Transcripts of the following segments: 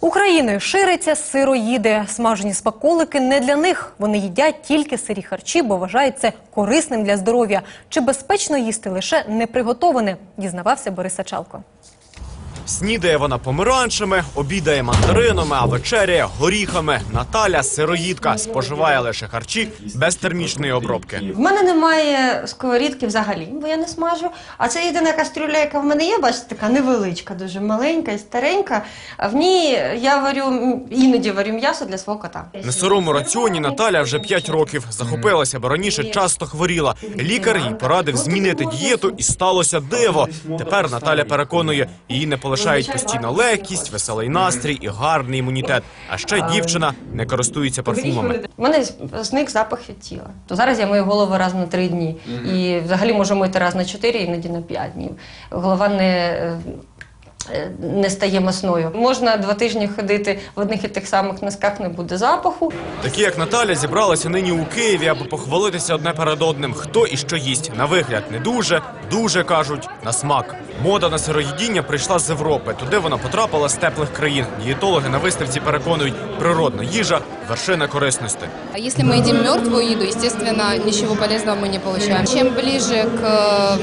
Україною шириться сироїди. Смажені смаколики не для них. Вони їдять тільки сирі харчі, бо вважають це корисним для здоров'я. Чи безпечно їсти лише неприготоване, дізнавався Борис Сачалко. Снідає вона помаранчами, обідає мандаринами, а вечеряє горіхами. Наталя сироїдка споживає лише харчі без термічної обробки. В мене немає сковорідки взагалі, бо я не смажу. А це єдина кастрюля, яка в мене є, бачите, така невеличка, дуже маленька і старенька. В ній я варю іноді варю м'ясо для свого кота. На сирому раціоні Наталя вже 5 років. Захопилася, бо раніше часто хворіла. Лікар їй порадив змінити дієту, і сталося диво. Тепер Наталя переконує, її не полишають постійна легкість, веселий настрій і гарний імунітет. А ще дівчина не користується парфумами. У мене зник запах від тіла. То зараз я мою голову раз на три дні. І взагалі можу мити раз на чотири, іноді на п'ять днів. Голова не. Е, Не стає масною. Можна два тижні ходити в одних і тих самих носках, не буде запаху. Такі, як Наталя, зібралися нині у Києві, аби похвалитися одне перед одним, хто і що їсть. На вигляд не дуже, дуже кажуть, на смак. Мода на сироїдіння прийшла з Європи. Туди вона потрапила з теплих країн. Дієтологи на виставці переконують, природна їжа вершина корисності. А Если мы едим мертвую еду, естественно, ничего полезного мы не получаем. Чем ближе к,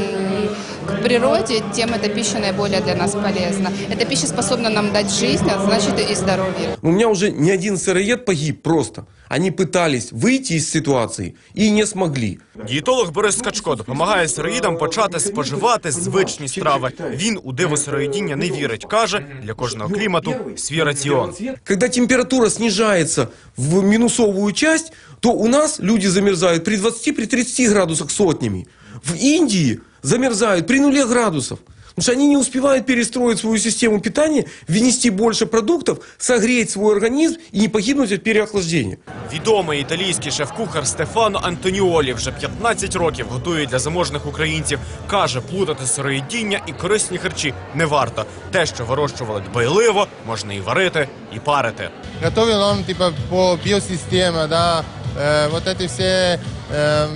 к природе, тем эта пища наиболее для нас полезна. Эта пища способна нам дать жизнь, а значит и здоровье. У меня уже не один сыроед погиб просто. Они пытались выйти из ситуации и не смогли. Дієтолог Борис Скачко допомагає сироїдам почати споживати звичні страви. Він у диво сироїдіння не вірить. каже, для кожного клімату свій раціон. Когда температура снижается в минусовую часть, то у нас люди замерзают при 20, при 30 градусах сотнями. В Индии замерзают при нуле градусов. Потому что они не успевают перестроить свою систему питания, внести больше продуктов, согреть свой организм и не погибнуть от переохлаждения. Відомий італійський шеф-кухар Стефано Антоніолі вже 15 років готує для заможних українців. Каже, плутати сироїдіння і корисні харчі не варто. Те, що вирощували дбайливо, можна і варити, і парити. Готовил он типа по биосистеме, да, э, вот эти все э,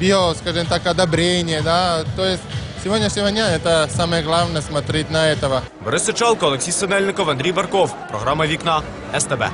био, скажем так, одобрение, да, то есть сегодняшнего дня это самое главное смотреть на этого. Борис Сичалко, Олексій Синельников, Андрій Барков. Програма Вікна СТБ.